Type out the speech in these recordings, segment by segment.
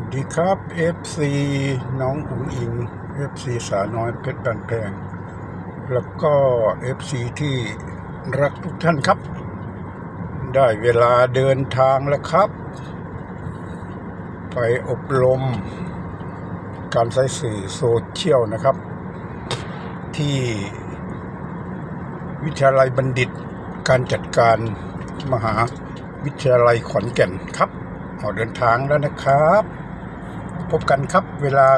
วัสดีครับ FC น้องอุ๋งอิง FC สาน้อยเพชรบันแพง แล้วก็ FC ที่รักทุกท่านครับ ได้เวลาเดินทางแล้วครับ ไปอบรม การใช้สื่อโซเชียลนะครับ ที่วิทยาลัยบัณฑิตการจัดการมหาวิทยาลัยขอนแก่นครับออกเดินทางแล้วนะครับ พบกันครับเวลา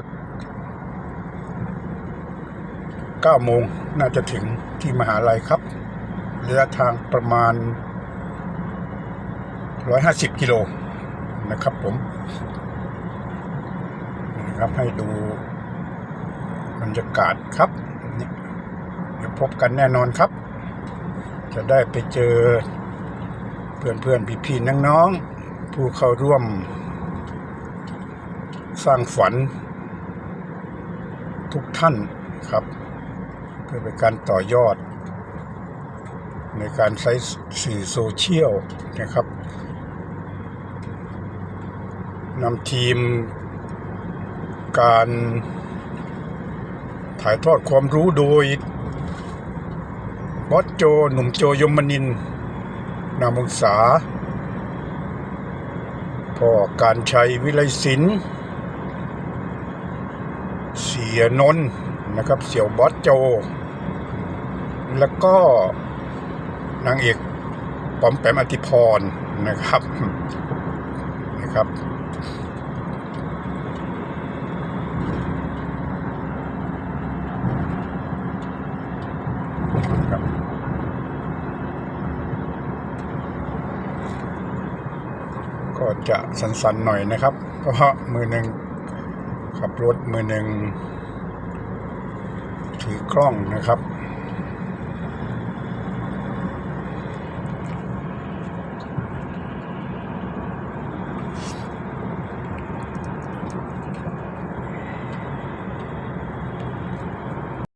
9โมงน่าจะถึงที่มหาลัยครับระยะทางประมาณ 150 กิโลนะครับผมนะครับให้ดูบรรยากาศครับเดี๋ยวพบกันแน่นอนครับ จะได้ไปเจอเพื่อนเพื่อนพี่พี่ๆน้องๆผู้เข้าร่วม สร้างฝันทุกท่านครับ เพื่อเป็นการต่อยอด ในการใช้สื่อโซเชียลนะครับนำทีม การถ่ายทอดความรู้โดยบอสโจ หนุ่มโจยมนิน นามวงศาพ่อการชัยวิไลศิลป์ เสียนนท์นะครับ เสี่ยวบอสโจ แล้วก็นางเอกปอมแปมอติพรนะครับนะครับครับก็จะสันๆหน่อยนะครับ เพราะมือหนึ่ง ขับรถมือหนึ่งถือกล้องนะครับ